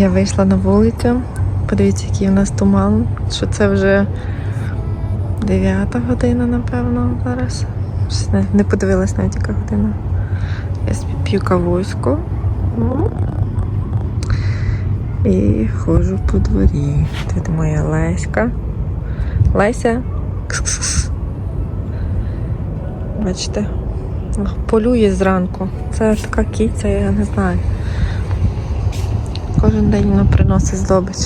Я вийшла на вулицю. Подивіться, який у нас туман. Що це вже 9 година, напевно, зараз. Не, подивилась навіть яка година. Я п'ю кавуську. Ну, І ходжу по дворі. Тут моя Леська. Леся. Кс-кс-кс. Бачите? Полює зранку. Це така кіця, я не знаю. Кожен день вона приносить здобич.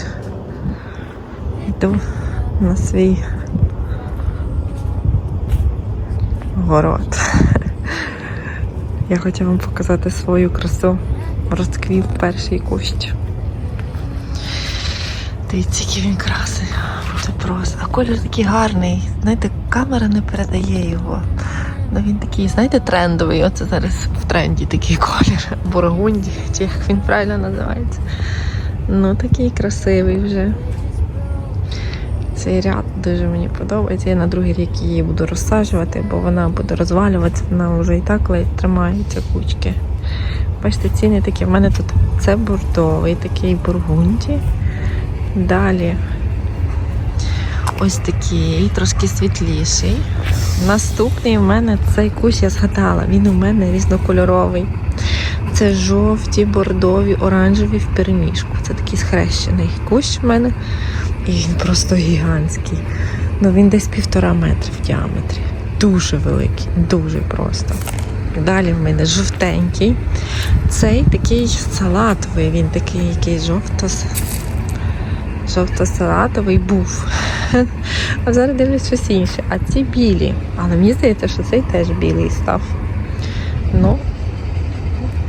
Йду на свій город. Я хочу вам показати свою красу. Розквів перший кущ. Дивіться, який він красий. Це просто. А колір такий гарний. Знаєте, камера не передає його. Ну він такий, знаєте, трендовий. Оце зараз в тренді такий колір. Бургунді, чи як він правильно називається. Ну, такий красивий вже. Цей ряд дуже мені подобається. Я на другий рік її буду розсаджувати, бо вона буде розвалюватися, вона вже і так ледь тримається кучки. Бачите, ціни такі. В мене тут це бордовий, такий бургунді. Далі ось такий, трошки світліший. Наступний в мене цей кущ я згадала. Він у мене різнокольоровий. Це жовті, бордові, оранжеві в переміжку. Це такий схрещений кущ в мене. І він просто гігантський. Ну він десь півтора метри в діаметрі. Дуже великий, дуже просто. Далі в мене жовтенький. Цей такий салатовий, він такий якийсь жовто жовто-салатовий був. А зараз дивлюсь щось інше. А ці білі. Але мені здається, що цей теж білий став. Ну,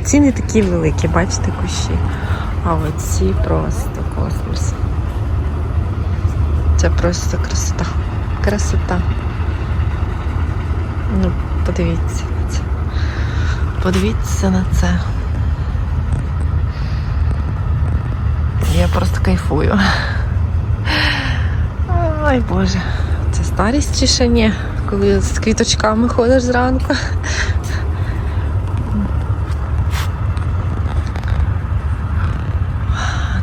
ці не такі великі, бачите, кущі. А оці просто космос. Це просто красота. Красота. Ну, подивіться на це. Подивіться на це. Я просто кайфую. Ой Боже, це старість чи ще ні, коли з квіточками ходиш зранку.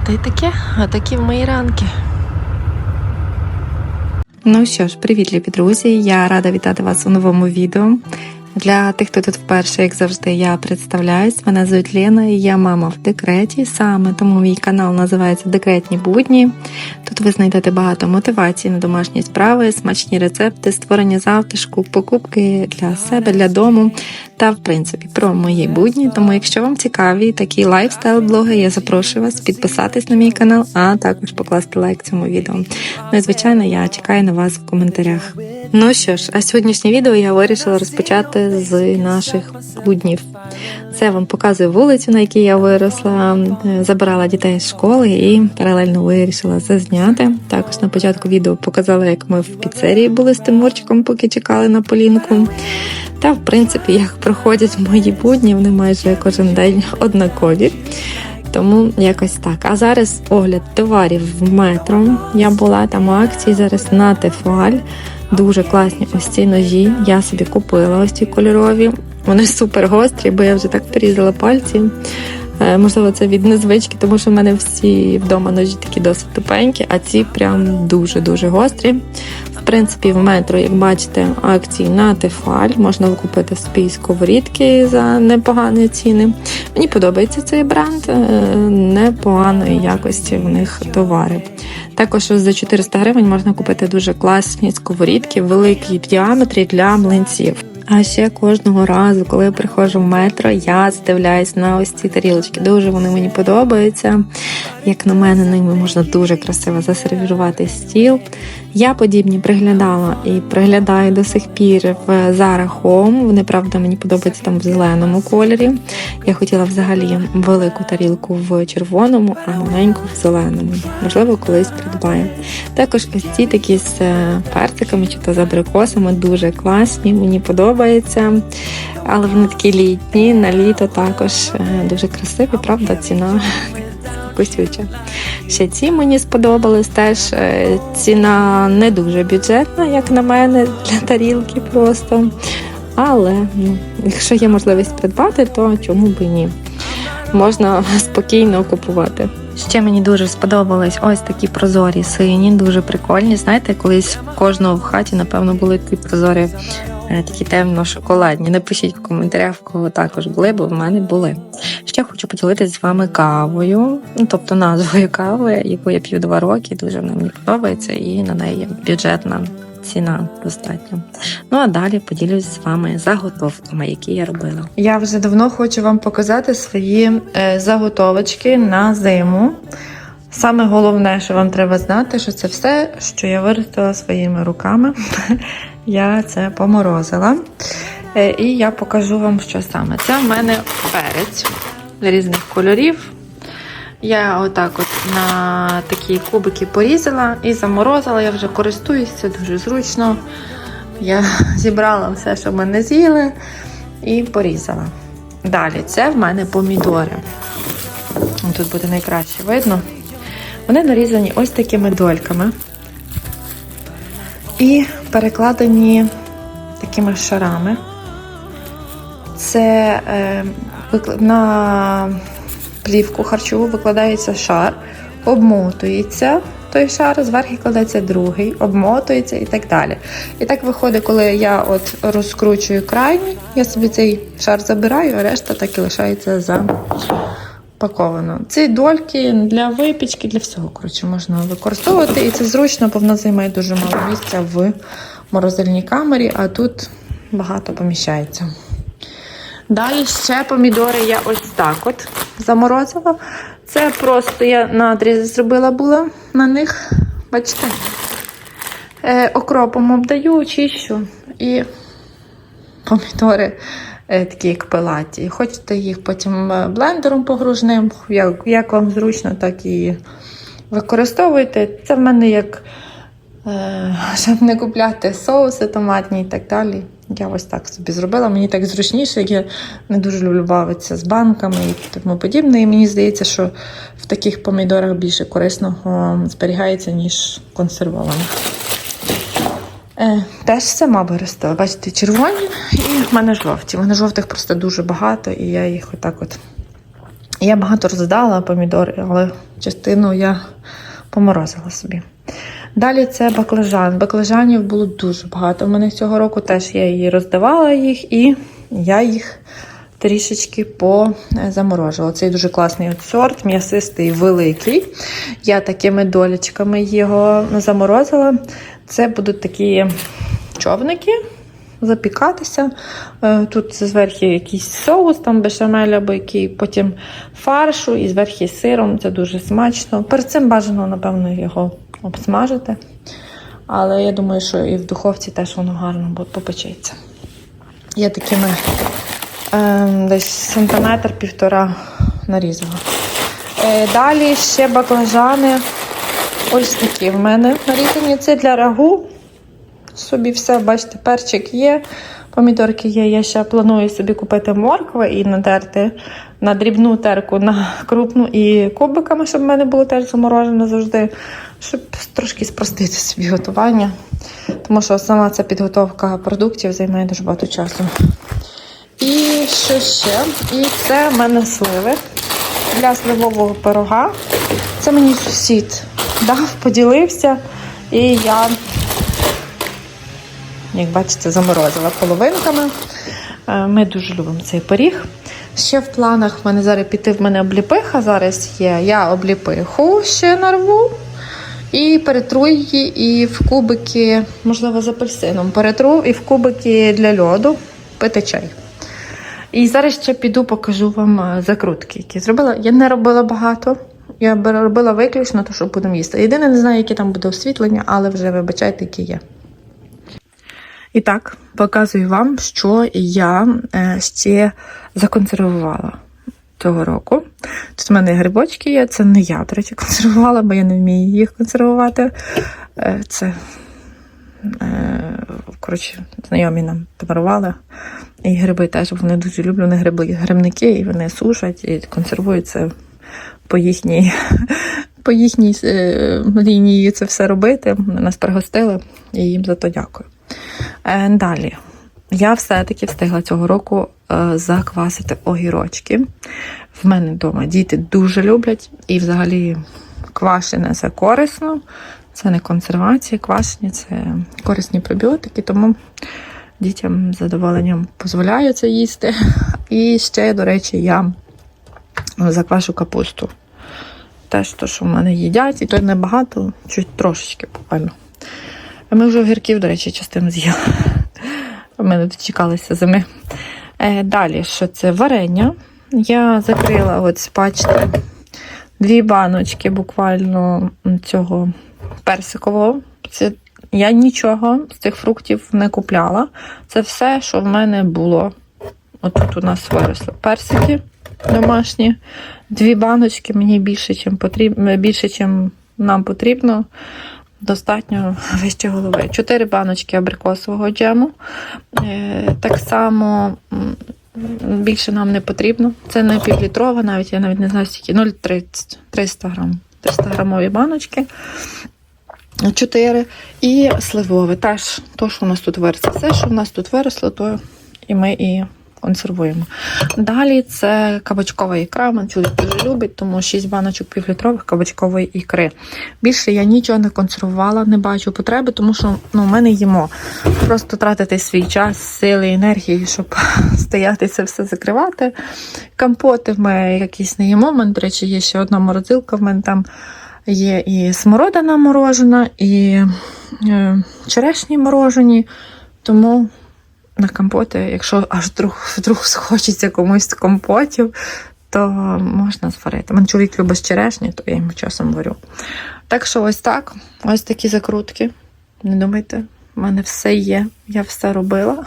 Та й таке, а такі в мої ранки. Ну що ж, привіт, любі друзі! Я рада вітати вас у новому відео. Для тих, хто тут вперше, як завжди, я представляюсь. Мене звуть Лена, і я мама в декреті. Саме тому мій канал називається Декретні будні. Тут ви знайдете багато мотивації на домашні справи, смачні рецепти, створення завтишку, покупки для себе, для дому та, в принципі, про мої будні. Тому, якщо вам цікаві такі лайфстайл-блоги, я запрошую вас підписатись на мій канал, а також покласти лайк цьому відео. Ну і звичайно, я чекаю на вас в коментарях. Ну що ж, а сьогоднішнє відео я вирішила розпочати з наших буднів. Це вам показує вулицю, на якій я виросла, забирала дітей з школи і паралельно вирішила це зняти. Також на початку відео показала, як ми в піцерії були з Тимурчиком, поки чекали на полінку. Та, в принципі, як проходять мої будні, вони майже кожен день однакові. Тому якось так. А зараз огляд товарів в метро. Я була там у акції зараз на Тефаль. Дуже класні ось ці ножі. Я собі купила ось ці кольорові. Вони супер гострі, бо я вже так порізала пальці. Е, Можливо, це від незвички, тому що в мене всі вдома ножі такі досить тупенькі, а ці прям дуже-дуже гострі. В принципі, в метро, як бачите, акції на Тефаль. Можна купити собі сковорідки за непогані ціни. Мені подобається цей бренд, е, непоганої якості в них товари. Також за 400 гривень можна купити дуже класні сковорідки, великі діаметрі для млинців. А ще кожного разу, коли я приходжу в метро, я здивляюсь на ось ці тарілочки. Дуже вони мені подобаються. Як на мене, ними можна дуже красиво засервірувати стіл. Я подібні приглядала і приглядаю до сих пір в Zara Home. Вони, правда, мені подобаються там в зеленому кольорі. Я хотіла взагалі велику тарілку в червоному, а маленьку в зеленому. Можливо, колись придбаю. Також ось ці такі з е, персиками чи то з абрикосами дуже класні, мені подобається. Але вони такі літні, на літо також е, дуже красиві, правда, ціна косюча. Ще ці мені сподобались теж. е, Ціна не дуже бюджетна, як на мене, для тарілки просто. Але ну, якщо є можливість придбати, то чому б і ні? Можна спокійно купувати. Ще мені дуже сподобались ось такі прозорі сині, дуже прикольні. Знаєте, колись в кожного в хаті, напевно, були такі прозорі, е, такі темно-шоколадні. Напишіть в коментарях, в кого також були, бо в мене були. Ще хочу поділитися з вами кавою, ну тобто назвою кави, яку я п'ю два роки. Дуже вона мені подобається, і на неї бюджетна ціна достатньо. Ну а далі поділюсь з вами заготовками, які я робила. Я вже давно хочу вам показати свої е, заготовочки на зиму. Саме головне, що вам треба знати, що це все, що я виростила своїми руками. Я це поморозила. Е, І я покажу вам, що саме. Це в мене перець різних кольорів. Я отак от на такі кубики порізала і заморозила. Я вже користуюсь, це дуже зручно. Я зібрала все, що ми не з'їли, і порізала. Далі, це в мене помідори. Тут буде найкраще видно. Вони нарізані ось такими дольками і перекладені такими шарами. Це е, на плівку харчову викладається шар, обмотується той шар, зверху кладеться другий, обмотується і так далі. І так виходить, коли я от розкручую крайній, я собі цей шар забираю, а решта так і лишається запаковано. Ці дольки для випічки, для всього коротше, можна використовувати. І це зручно, бо вона займає дуже мало місця в морозильній камері, а тут багато поміщається. Далі ще помідори я ось так от заморозила. Це просто я надрізи зробила була на них. Бачите? Е, окропом обдаю, очищу і помідори е, такі, як пилаті. Хочете їх потім е, блендером погружним, як, як вам зручно, так і використовуйте. Це в мене як, е, щоб не купляти соуси томатні і так далі. Я ось так собі зробила. Мені так зручніше, як я не дуже люблю бавитися з банками і тому подібне. І мені здається, що в таких помідорах більше корисного зберігається, ніж консервованих. Е, теж сама виростила. Бачите, червоні і в мене жовті. В мене жовтих просто дуже багато, і я їх отак от. Я багато роздала помідори, але частину я поморозила собі. Далі це баклажан. Баклажанів було дуже багато. У мене цього року теж я її роздавала їх, і я їх трішечки позаморожувала. Цей дуже класний от сорт, м'ясистий, великий. Я такими долічками його заморозила. Це будуть такі човники. Запікатися. Е, Тут зверху якийсь соус, там бешамель або який, потім фаршу і зверху сиром. Це дуже смачно. Перед цим бажано, напевно, його обсмажити. Але я думаю, що і в духовці теж воно гарно попечеться. Я такими е, десь сантиметр півтора нарізала. Е, далі ще баклажани. Ось такі в мене нарізані. Це для рагу. Собі все, бачите, перчик є, помідорки є. Я ще планую собі купити моркви і натерти на дрібну терку, на крупну і кубиками, щоб в мене було теж заморожено завжди, щоб трошки спростити собі готування. Тому що сама ця підготовка продуктів займає дуже багато часу. І що ще? І це в мене сливи для сливового пирога. Це мені сусід дав, поділився. І я, як бачите, заморозила половинками. Е, Ми дуже любимо цей пиріг. Ще в планах в мене зараз піти в мене обліпиха. Зараз є. Я обліпиху ще нарву. І перетру її і в кубики, можливо, з апельсином. Перетру і в кубики для льоду пити чай. І зараз ще піду покажу вам е, закрутки, які зробила. Я не робила багато. Я робила виключно те, що будемо їсти. Єдине, не знаю, яке там буде освітлення, але вже вибачайте, яке є. І так, показую вам, що я е, ще законсервувала цього року. Тут в мене грибочки є, це не я, до речі, консервувала, бо я не вмію їх консервувати. Е, Це, е, коротше, знайомі нам подарували. І гриби теж вони дуже люблять. Вони гриби, грибники, і вони сушать і консервуються по їхній, по їхній лінії це все робити. Нас пригостили і їм за то дякую. Е, Далі. Я все-таки встигла цього року е, заквасити огірочки. В мене вдома діти дуже люблять, і взагалі квашене це корисно. Це не консервація, квашення це корисні пробіотики, тому дітям з задоволенням дозволяю це їсти. І ще, до речі, я заквашу капусту. Теж то, що в мене їдять, і то небагато, чуть трошечки буквально. А ми вже огірків, до речі, частину з'їли. Ми не дочекалися зими. Е, далі, що це варення. Я закрила, от бачите, дві баночки буквально цього персикового. Це я нічого з цих фруктів не купляла. Це все, що в мене було. Отут у нас виросли персики домашні. Дві баночки мені більше, чим потрібно, більше, чим нам потрібно. Достатньо вище голови. Чотири баночки абрикосового джему. Е, Так само більше нам не потрібно. Це не півлітрова, навіть я навіть не знаю, скільки 0,30 300 грам. 300 грамові баночки. Чотири. І сливове. Теж то, що у нас тут виросло. Все, що в нас тут виросло, то і ми і консервуємо. Далі це кабачкова ікра. Мен дуже любить, тому 6 баночок півлітрових кабачкової ікри. Більше я нічого не консервувала, не бачу потреби, тому що ну, ми не їмо. Просто тратити свій час, сили, енергії, щоб стояти це все закривати. Компоти ми якісь не їмо. У до речі, є ще одна морозилка. В мене там є і смородина морожена, і е, черешні морожені. Тому на компоти, якщо аж вдруг, вдруг схочеться комусь з компотів, то можна зварити. Мене чоловік любить черешні, то я йому часом варю. Так що ось так, ось такі закрутки. Не думайте, в мене все є, я все робила.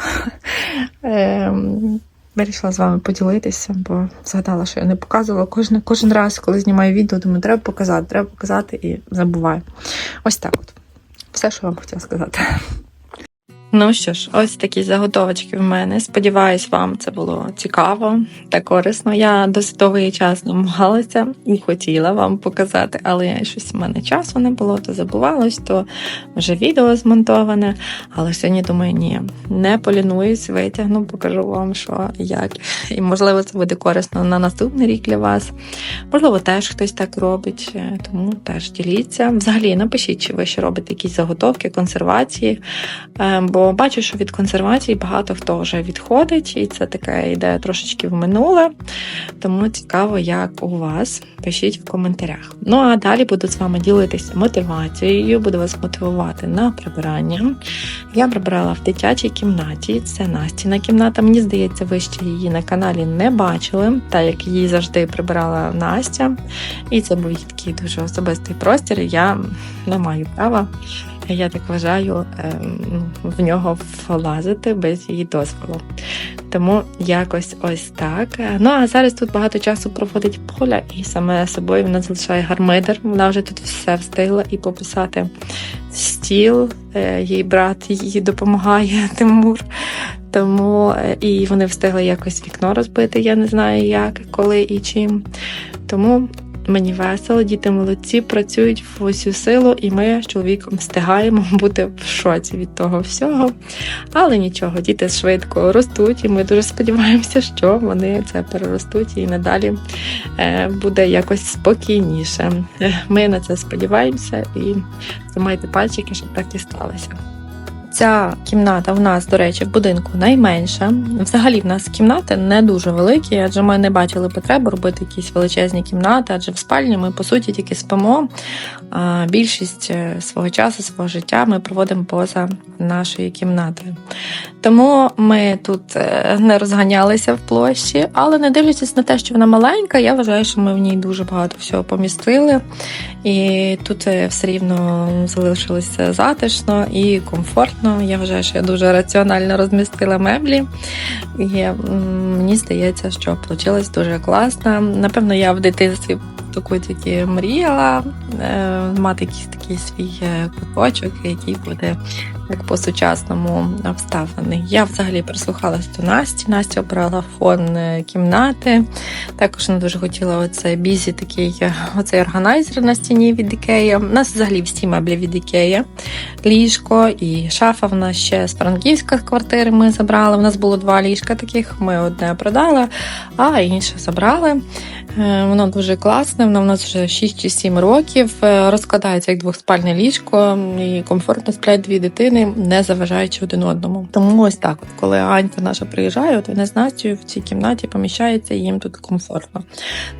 Ем, Вирішила з вами поділитися, бо згадала, що я не показувала кожен, кожен раз, коли знімаю відео, думаю, треба показати, треба показати і забуваю. Ось так от. Все, що вам хотіла сказати. Ну що ж, ось такі заготовочки в мене. Сподіваюсь, вам це було цікаво та корисно. Я досить довгий час намагалася і хотіла вам показати, але щось в мене часу не було, то забувалось, то вже відео змонтоване. Але сьогодні думаю, ні, не полінуюсь, витягну, покажу вам, що як. І можливо, це буде корисно на наступний рік для вас. Можливо, теж хтось так робить, е, тому теж діліться. Взагалі, напишіть, чи ви ще робите якісь заготовки, консервації. Е, Бачу, що від консервації багато хто вже відходить, і це таке йде трошечки в минуле. Тому цікаво, як у вас. Пишіть в коментарях. Ну а далі буду з вами ділитися мотивацією, буду вас мотивувати на прибирання. Я прибирала в дитячій кімнаті. Це Настіна кімната. Мені здається, ви ще її на каналі не бачили, так як її завжди прибирала Настя. І це був такий дуже особистий простір. Я не маю права я так вважаю, ем, в нього влазити без її дозволу. Тому якось ось так. Ну а зараз тут багато часу проводить поля, і саме собою вона залишає гармидер. Вона вже тут все встигла і пописати стіл. Е, Їй брат їй допомагає Тимур. Тому е, і вони встигли якось вікно розбити. Я не знаю як, коли і чим. Тому Мені весело, діти молодці, працюють в усю силу, і ми з чоловіком встигаємо бути в шоці від того всього. Але нічого, діти швидко ростуть, і ми дуже сподіваємося, що вони це переростуть і надалі е, буде якось спокійніше. Е, Ми на це сподіваємося і тримайте пальчики, щоб так і сталося. Ця кімната в нас, до речі, в будинку найменша. Взагалі, в нас кімнати не дуже великі, адже ми не бачили потреби робити якісь величезні кімнати, адже в спальні ми по суті тільки спимо. Більшість е, свого часу, свого життя ми проводимо поза нашою кімнатою. Тому ми тут е, не розганялися в площі, але не дивлячись на те, що вона маленька, я вважаю, що ми в ній дуже багато всього помістили. І тут е, все рівно залишилося затишно і комфортно. Я вважаю, що я дуже раціонально розмістила меблі. І мені здається, що вийшло дуже класно. Напевно, я в дитинстві таку тільки мріяла мати якісь якийсь такий свій е, куточок, який буде як по-сучасному обставлений. Я взагалі прислухалась до Насті. Настя обрала фон е, кімнати. Також вона дуже хотіла оце бізі, такий е, оцей органайзер на стіні від Ікея. У нас взагалі всі меблі від Ікея. Ліжко і шафа. В нас ще з Франківська квартири ми забрали. У нас було два ліжка таких. Ми одне продали, а інше забрали. Е, Воно дуже класне, воно в нас вже 6 чи 7 років. Е, Розкладається як двохспальне ліжко і комфортно сплять дві дитини, не заважаючи один одному. Тому ось так, от, коли Анька наша приїжджає, от вони з Настю в цій кімнаті поміщаються, і їм тут комфортно.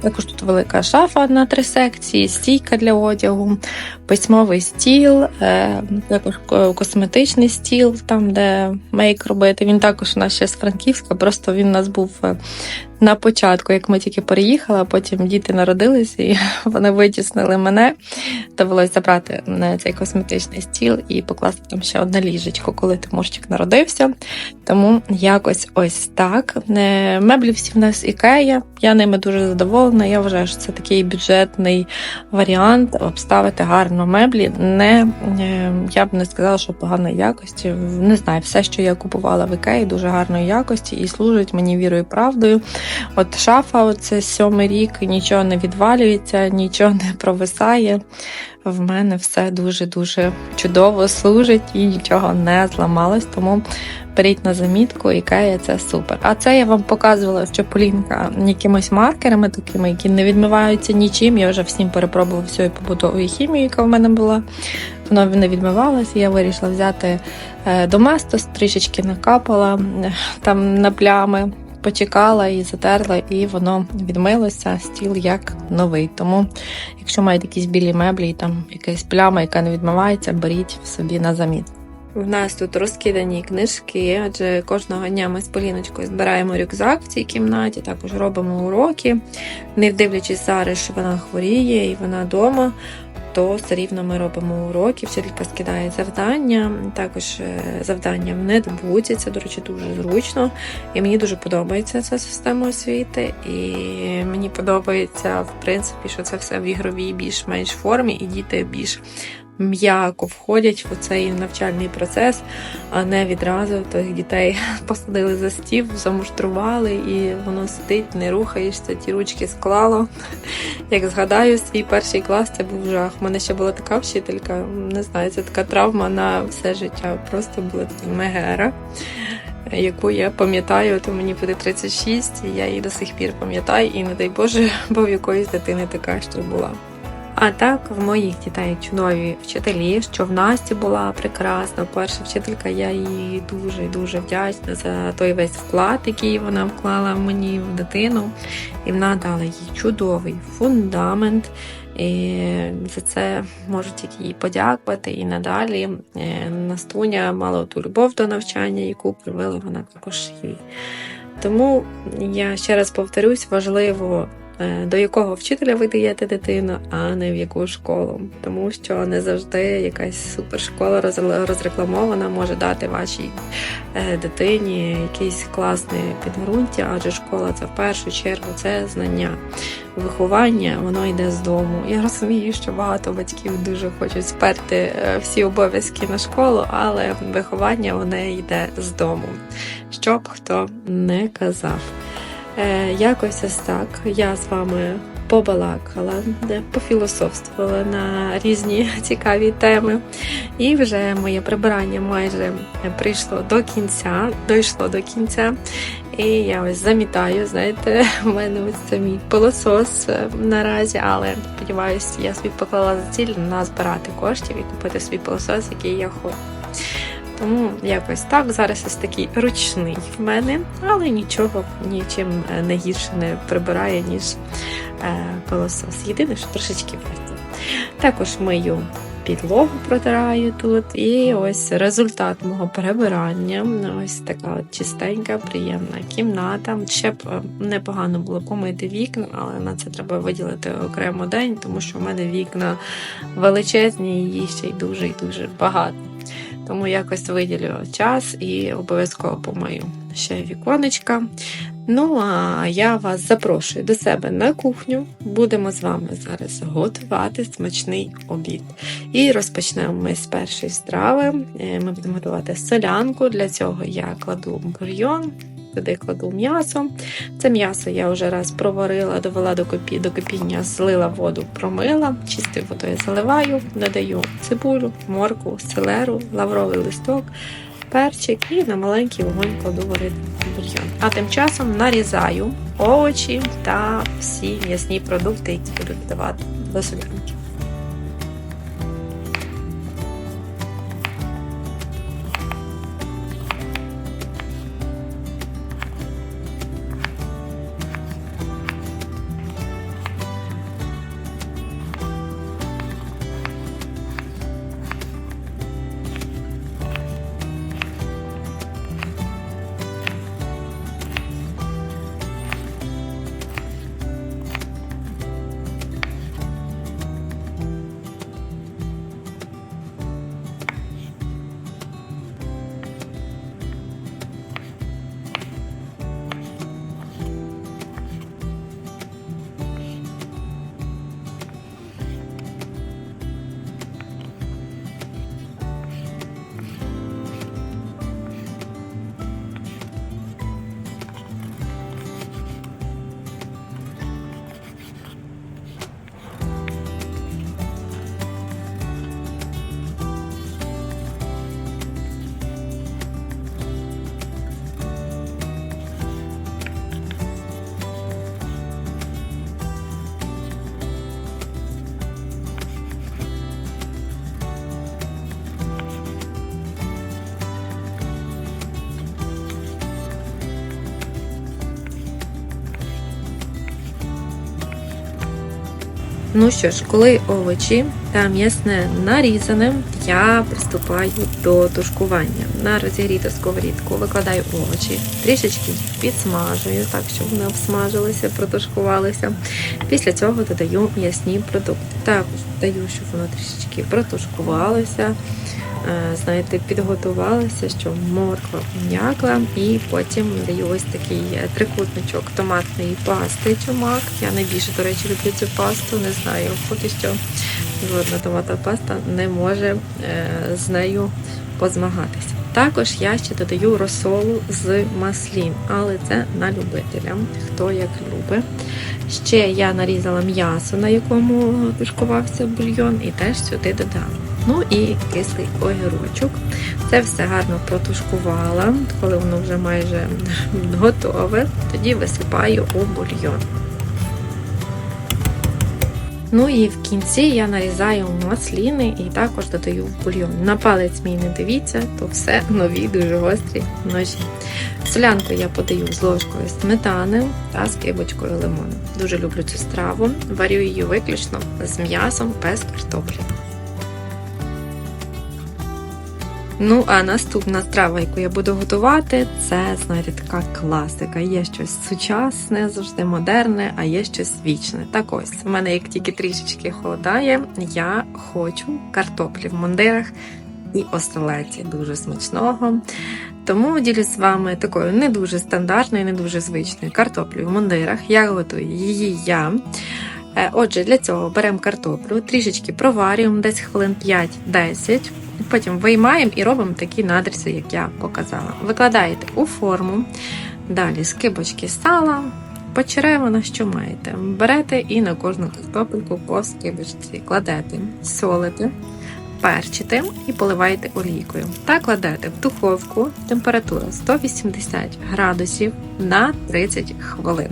Також тут велика шафа на три секції, стійка для одягу, письмовий стіл, е, також косметичний стіл, там де мейк робити. Він також у нас ще з Франківська, просто він у нас був. На початку, як ми тільки переїхали, а потім діти народилися, і вони витіснили мене. Довелося забрати на цей косметичний стіл і покласти там ще одне ліжечко, коли Тимурчик народився. Тому якось ось так. Е, Меблі всі в нас ікея. Я ними дуже задоволена. Я вважаю, що це такий бюджетний варіант обставити гарно меблі. Не е, я б не сказала, що поганої якості. Не знаю, все, що я купувала в ікеї, дуже гарної якості і служить мені вірою правдою. От шафа, оце сьомий рік, нічого не відвалюється, нічого не провисає. В мене все дуже-дуже чудово служить і нічого не зламалось. Тому беріть на замітку, ікея це супер. А це я вам показувала, що полінка якимось маркерами, такими, які не відмиваються нічим. Я вже всім перепробувала всю побутову хімію, яка в мене була. Воно не відмивалося. Я вирішила взяти е, доместос, трішечки накапала е, там на плями почекала і затерла, і воно відмилося, стіл як новий. Тому, якщо маєте якісь білі меблі і там якась пляма, яка не відмивається, беріть собі на заміт. В нас тут розкидані книжки, адже кожного дня ми з Поліночкою збираємо рюкзак в цій кімнаті, також робимо уроки, не дивлячись зараз, що вона хворіє і вона вдома. То все рівно ми робимо уроки, вчителька скидає завдання. Також е, завдання в нетбуці, це, до речі, дуже зручно. І мені дуже подобається ця система освіти. І мені подобається, в принципі, що це все в ігровій більш-менш формі, і діти більш м'яко входять в цей навчальний процес, а не відразу тих дітей посадили за стів, замуштрували, і воно сидить, не рухаєшся, ті ручки склало. Як згадаю, свій перший клас це був жах. У мене ще була така вчителька, не знаю, це така травма на все життя. Просто була така мегера. Яку я пам'ятаю, то мені буде 36, і я її до сих пір пам'ятаю, і не дай Боже, бо в якоїсь дитини така ще була. А так, в моїх дітей чудові вчителі, що в Насті була прекрасна. Перша вчителька, я їй дуже дуже вдячна за той весь вклад, який вона вклала мені в дитину. І вона дала їй чудовий фундамент. І за це можу тільки їй подякувати. І надалі е, Настуня мала ту любов до навчання, яку привила вона також їй. Тому я ще раз повторюсь, важливо до якого вчителя ви даєте дитину, а не в яку школу. Тому що не завжди якась супершкола розрекламована може дати вашій е, дитині якийсь класне підґрунтя, адже школа це в першу чергу це знання. Виховання воно йде з дому. Я розумію, що багато батьків дуже хочуть сперти е, всі обов'язки на школу, але виховання воно йде з дому. Щоб хто не казав. Е, якось ось так. Я з вами побалакала, пофілософствувала на різні цікаві теми. І вже моє прибирання майже прийшло до кінця, дійшло до кінця. І я ось замітаю, знаєте, в мене ось це мій пилосос е, наразі, але сподіваюся, я собі поклала за ціль на збирати коштів і купити свій пилосос, який я хочу. Тому якось так. Зараз ось такий ручний в мене, але нічого нічим е, не гірше не прибирає, ніж е, пилосос. Єдине, що трошечки вертить. Також мию підлогу протираю тут. І ось результат мого перебирання. Ось така от чистенька, приємна кімната. Ще б е, непогано було помити вікна, але на це треба виділити окремо день, тому що в мене вікна величезні, і їх ще й дуже і дуже багато. Тому якось виділю час і обов'язково помию ще віконечка. Ну, а я вас запрошую до себе на кухню. Будемо з вами зараз готувати смачний обід. І розпочнемо ми з першої страви. Е, Ми будемо готувати солянку. Для цього я кладу бульйон, туди кладу м'ясо. Це м'ясо я вже раз проварила, довела до кипі, до кипіння, злила воду, промила, чистою водою заливаю, додаю цибулю, морку, селеру, лавровий листок, перчик і на маленький вогонь кладу варити бульйон. А тим часом нарізаю овочі та всі м'ясні продукти, які буду додавати до солянки. Ну що ж, коли овочі та м'ясне нарізане, я приступаю до тушкування. На розігріту сковорідку викладаю овочі, трішечки підсмажую, так щоб вони обсмажилися, протушкувалися. Після цього додаю м'ясні продукти. Також даю, щоб воно трішечки протушкувалося. Е, Знаєте, підготувалася, що морква м'якла, і потім даю ось такий е, трикутничок томатної пасти чумак. Я найбільше, до речі, люблю цю пасту, не знаю, поки що жодна томатна паста не може е, з нею позмагатися. Також я ще додаю розсолу з маслін, але це на любителя, хто як любить. Ще я нарізала м'ясо, на якому тушкувався бульйон, і теж сюди додам. Ну і кислий огірочок. Це все гарно протушкувала. Коли воно вже майже готове, тоді висипаю у бульйон. Ну і в кінці я нарізаю масліни і також додаю в бульйон. На палець мій не дивіться, то все нові, дуже гострі ножі. Солянку я подаю з ложкою сметани та з кибочкою лимону. Дуже люблю цю страву. Варю її виключно з м'ясом без картоплі. Ну, а наступна страва, яку я буду готувати, це, знаєте, така класика. Є щось сучасне, завжди модерне, а є щось вічне. Так ось, в мене як тільки трішечки холодає, я хочу картоплі в мундирах і оселеці дуже смачного. Тому ділюсь з вами такою не дуже стандартною, не дуже звичною картоплею в мундирах. Я готую її я. Е, Отже, для цього беремо картоплю, трішечки проварюємо десь хвилин 5-10. Потім виймаємо і робимо такі надрізи, як я показала. Викладаєте у форму, далі скибочки сала, почеревина, що маєте. Берете і на кожну картопельку по скибочці кладете, солите, перчите і поливаєте олійкою. Та кладете в духовку температура 180 градусів на 30 хвилин.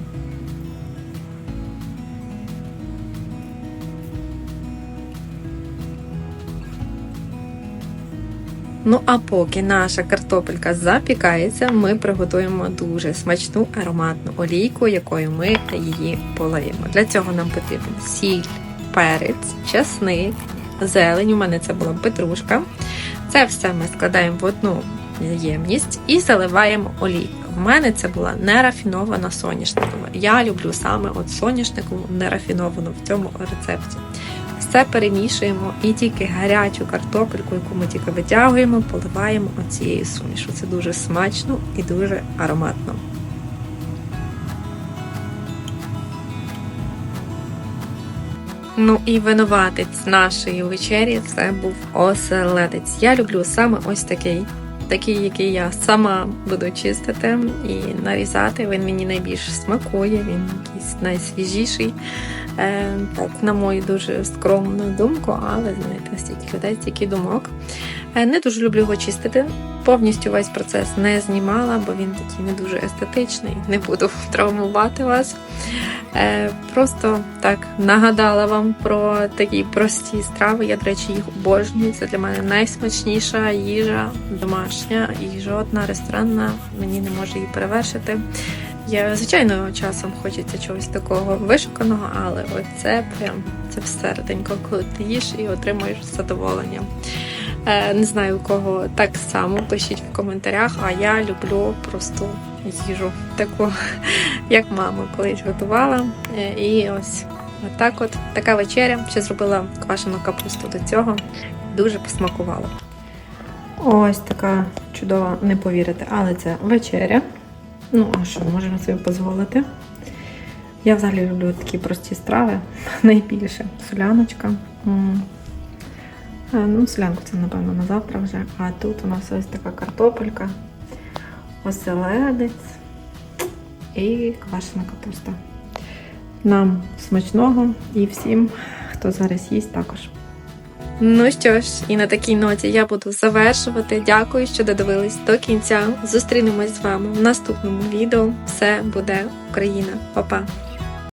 Ну а поки наша картопелька запікається, ми приготуємо дуже смачну ароматну олійку, якою ми її полаємо. Для цього нам потрібен сіль, перець, часник, зелень. У мене це була петрушка. Це все ми складаємо в одну ємність і заливаємо олійкою. В мене це була нерафінована соняшникова. Я люблю саме от соняшникову нерафіновану в цьому рецепті. Все перемішуємо і тільки гарячу картопельку, яку ми тільки витягуємо, поливаємо оцією сумішу. Це дуже смачно і дуже ароматно. Ну і винуватець нашої вечері це був оселедець. Я люблю саме ось такий. Такий, який я сама буду чистити і нарізати. Він мені найбільш смакує, він якийсь найсвіжіший. Е, так, на мою дуже скромну думку, але знаєте, стільки людей, стільки думок. Е, не дуже люблю його чистити. Повністю весь процес не знімала, бо він такий не дуже естетичний. Не буду травмувати вас. Е, просто так нагадала вам про такі прості страви. Я, до речі, їх обожнюю. Це для мене найсмачніша їжа, домашня і жодна ресторанна мені не може її перевершити. Я, звичайно, часом хочеться чогось такого вишуканого, але оце прям це всерединько, коли ти їш і отримуєш задоволення. Е, не знаю, у кого так само пишіть в коментарях, а я люблю просто їжу таку, як мама колись готувала. Е, і ось отак от така вечеря. Ще зробила квашену капусту до цього. Дуже посмакувало. Ось така чудова, не повірите, але це вечеря. Ну, а що, можемо собі дозволити. Я взагалі люблю такі прості страви. Найбільше соляночка. Е, Ну, солянку це, напевно, на завтра вже. А тут у нас ось така картопелька, оселедець і квашена капуста. Нам смачного і всім, хто зараз їсть, також. Ну що ж, і на такій ноті я буду завершувати. Дякую, що додивились до кінця. Зустрінемось з вами в наступному відео. Все буде Україна. Па-па!